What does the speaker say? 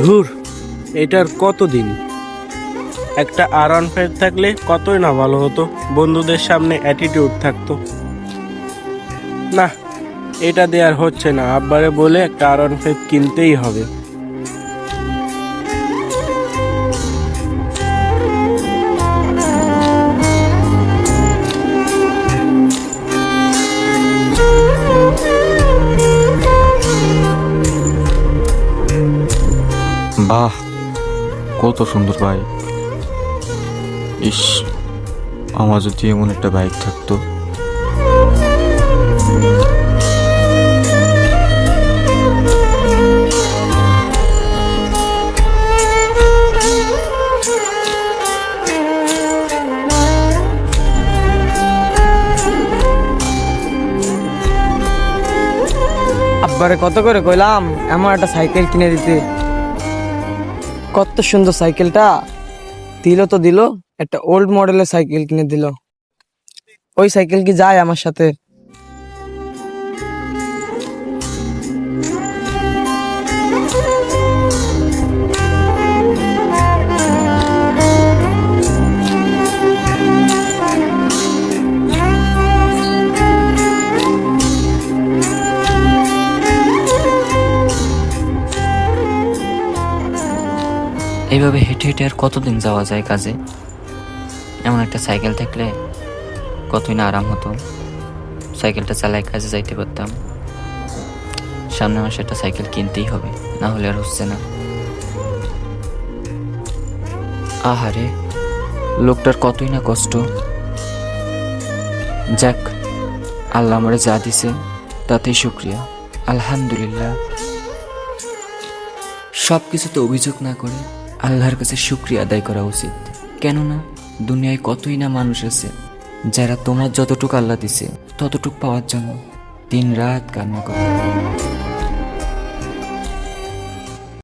ধুর, এটার কত দিন একটা আর ফেট থাকলে কতই না ভালো হতো, বন্ধুদের সামনে অ্যাটিটিউড থাকতো। না, এটা দেওয়ার হচ্ছে না, আব্বারে বলে একটা আর ফেট কিনতেই হবে। বাহ কত সুন্দর বাইক ইস, আমার যদি এমন একটা বাইক থাকতো। আব্বারে কত করে কইলাম, এমন একটা সাইকেল কিনে দিতে। কত সুন্দর সাইকেলটা। দিল তো দিল, একটা ওল্ড মডেলের সাইকেল কিনে দিল। ওই সাইকেল কি যায় আমার সাথে? এইভাবে হেঁটে হেঁটে আর কতদিন যাওয়া যায় কাজে? এমন একটা সাইকেল থাকলে কতই না আরাম হতো। সাইকেলটা চালাই কাজে যাইতে পারতাম। সামনে মাসে একটা সাইকেল কিনতেই হবে, না হলে আর হচ্ছে না। আহারে, লোকটার কতই না কষ্ট। যাক, আল্লাহ আমারে যা দিছে তাতেই শুক্রিয়া। আলহামদুলিল্লাহ। সব কিছুতে অভিযোগ না করে আল্লাহর কাছে শুক্রিয়া আদায় করা উচিত। কেননা, দুনিয়ায় কতই না মানুষ আছে, যারা তোমার যতটুকু আল্লাহ দিছে, ততটুক পাওয়ার জন্য দিন রাত কান্না করে।